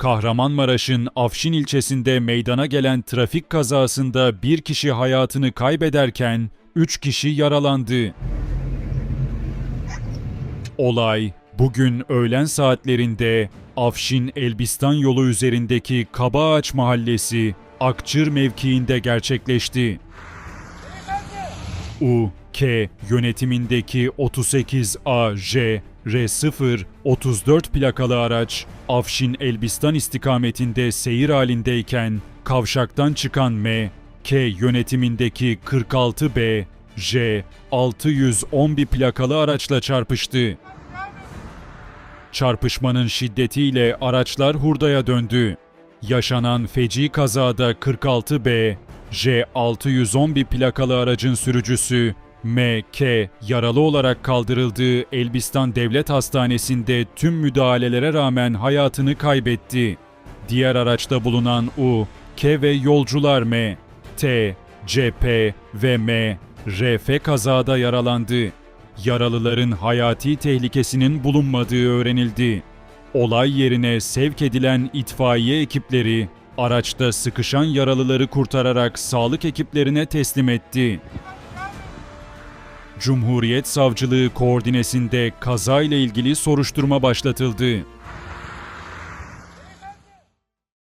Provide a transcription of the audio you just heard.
Kahramanmaraş'ın Afşin ilçesinde meydana gelen trafik kazasında bir kişi hayatını kaybederken 3 kişi yaralandı. Olay bugün öğlen saatlerinde Afşin Elbistan yolu üzerindeki Kabaağaç Mahallesi Akçır mevkiinde gerçekleşti. U, K yönetimindeki 38 AJ R0 34 plakalı araç Afşin Elbistan istikametinde seyir halindeyken kavşaktan çıkan M, K yönetimindeki 46 B J 611 plakalı araçla çarpıştı. Çarpışmanın şiddetiyle araçlar hurdaya döndü. Yaşanan feci kazada 46B, J611 plakalı aracın sürücüsü M.K. yaralı olarak kaldırıldığı Elbistan Devlet Hastanesi'nde tüm müdahalelere rağmen hayatını kaybetti. Diğer araçta bulunan U, K ve yolcular M, T, CP ve M, RF kazada yaralandı. Yaralıların hayati tehlikesinin bulunmadığı öğrenildi. Olay yerine sevk edilen itfaiye ekipleri araçta sıkışan yaralıları kurtararak sağlık ekiplerine teslim etti. Cumhuriyet Savcılığı koordinesinde kazayla ilgili soruşturma başlatıldı.